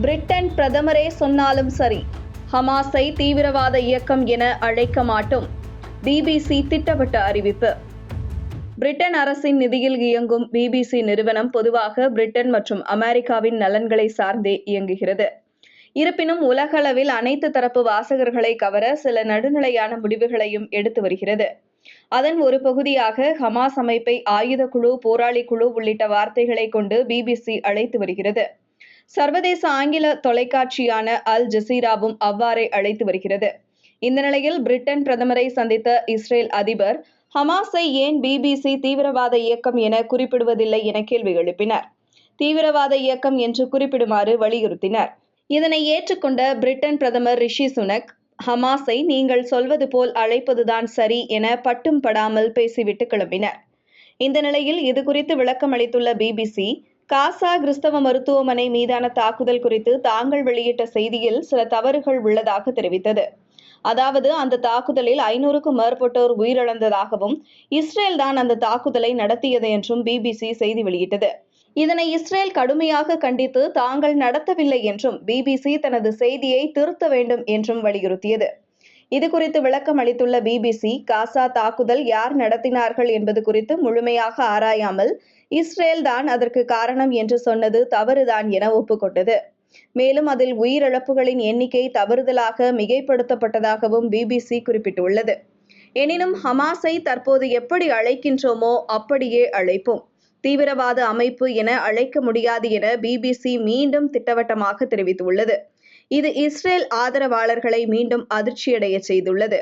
Britain பிரதமரே சொன்னாலும் சரி ஹமாஸை தீவிரவாத இயக்கம் என அழைக்க மாட்டோம் பிபிசி திட்டவட்ட அறிவிப்பு. பிரிட்டன் அரசின் நிதியில் இயங்கும் பிபிசி நிறுவனம் பொதுவாக பிரிட்டன் மற்றும் அமெரிக்காவின் நலன்களை சார்ந்தே இயங்குகிறது. இருப்பினும் உலகளவில் அனைத்து தரப்பு வாசகர்களை கவர சில நடுநிலையான முடிவுகளையும் எடுத்து வருகிறது. அதன் ஒரு பகுதியாக ஹமாஸ் அமைப்பை ஆயுத குழு போராளி குழு உள்ளிட்ட வார்த்தைகளை கொண்டு பிபிசி அழைத்து வருகிறது. சர்வதேச ஆங்கில தொலைக்காட்சியான அல் ஜசீராவும் அவ்வாறே அழைத்து வருகிறது. இந்த நிலையில் பிரிட்டன் பிரதமரை சந்தித்த இஸ்ரேல் அதிபர் ஹமாஸை ஏன் பிபிசி தீவிரவாத இயக்கம் என குறிப்பிடுவதில்லை என கேள்வி எழுப்பினர். தீவிரவாத இயக்கம் என்று குறிப்பிடுமாறு வலியுறுத்தினர். இதனை ஏற்றுக்கொண்ட பிரிட்டன் பிரதமர் ரிஷி சுனக் ஹமாஸை நீங்கள் சொல்வது போல் அழைப்பதுதான் சரி என பட்டும் படாமல் பேசிவிட்டு கிளம்பினர். இந்த நிலையில் இதுகுறித்து விளக்கம் அளித்துள்ள பிபிசி காசா கிறிஸ்தவ மருத்துவமனை மீதான தாக்குதல் குறித்து தாங்கள் வெளியிட்ட செய்தியில் சில தவறுகள் உள்ளதாக தெரிவித்தது. அதாவது அந்த தாக்குதலில் ஐநூறுக்கும் மேற்பட்டோர் உயிரிழந்ததாகவும் இஸ்ரேல் தான் அந்த தாக்குதலை நடத்தியது என்றும் பிபிசி செய்தி வெளியிட்டது. இதனை இஸ்ரேல் கடுமையாக கண்டித்து தாங்கள் நடத்தவில்லை என்றும் பிபிசி தனது செய்தியை திருத்த வேண்டும் என்றும் வலியுறுத்தியது. இது குறித்து விளக்கம் அளித்துள்ள பிபிசி காசா தாக்குதல் யார் நடத்தினார்கள் என்பது குறித்து முழுமையாக ஆராயாமல் இஸ்ரேல் தான் அதற்கு காரணம் என்று சொன்னது தவறுதான் என ஒப்புக்கொண்டது. மேலும் அதில் உயிரிழப்புகளின் எண்ணிக்கை தவறுதலாக மிகைப்படுத்தப்பட்டதாகவும் பிபிசி குறிப்பிட்டுள்ளது. எனினும் ஹமாஸை தற்போது எப்படி அழைக்கின்றோமோ அப்படியே அழைப்போம். தீவிரவாத அமைப்பு என அழைக்க முடியாது என பிபிசி மீண்டும் திட்டவட்டமாக தெரிவித்துள்ளது. இது இஸ்ரேல் ஆதரவாளர்களை மீண்டும் அதிர்ச்சியடைய செய்துள்ளது.